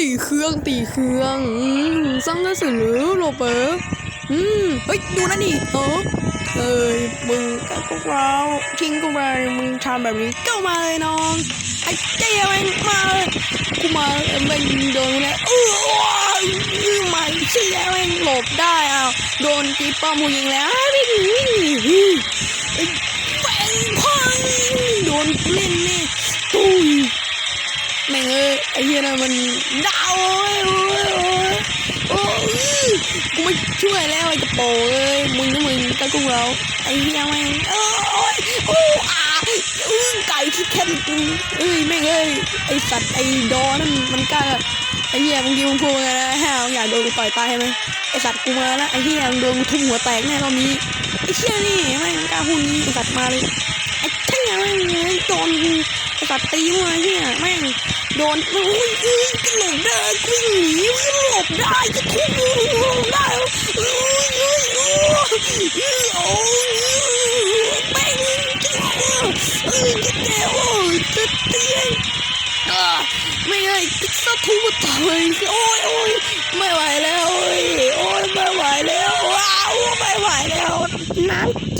ตีเครื่องตีเครื่องอืมซังได้สิหรือโรเบิร์อืมเฮ้ยดูนะนี่เออเอ้ยมึงกับพวกเราทิ้งกูไปมึงทำแบบนี้ก็มาเลยน้องไอ้เจ๊แม่งมาเลยกูมาแม่งโดนเนี่ยเออเออไม่เชี่ยแม่งหลบได้อ้าโดนจีป้อมกูยิงแล้วอ้าวไม่ถึงไอ้แม่งพังโดนเล่น นั่นมันดาวโอ้ยโอ้ยโอ้ยโอ้ยกูไม่ช่วยแล้วไอ้กระโปงเอ้ยมึงนะมึงตะกุ้งเราไอ้เหี้ยแม่งเอ้ยโอ้ยโอ้อาอื้อไก่ที่แค่กูเอ้ยแม่งเอ้ยไอ้สัตว์ไอ้ดอนั่นมันกล้าไอ้เหี้ยมึงกินมึงพูดไงนะฮะอยากโดนกูต่อยตายใช่ไหมไอ้สัตว์กูมาแล้วไอ้เหี้ยมึงโดนกูทุ่มหัวแตกแน่รอบนี้ไอ้เหี้ยนี่แม่งกล้าพูดนี้ไอ้สัตว์มาเลยไอ้เหี้ยแม่งเอ้ยโดนไอ้สัตว์ตีมาเนี่ย โดนอุ้ยอุ้ยกระหลบได้วิ่งหนีวิ่งหลบได้จะทุบหลบได้อุ้ยอุ้ยอุ้ยโอ้ยแม่งจะเอ้ยจะเดี๋ยวจะเตียงอ่าไม่ไงสะทุบต่อยโอ้ยโอ้ยไม่ไหวแล้วโอ้ยโอ้ยไม่ไหวแล้วว้าวไม่ไหวแล้วน้ำ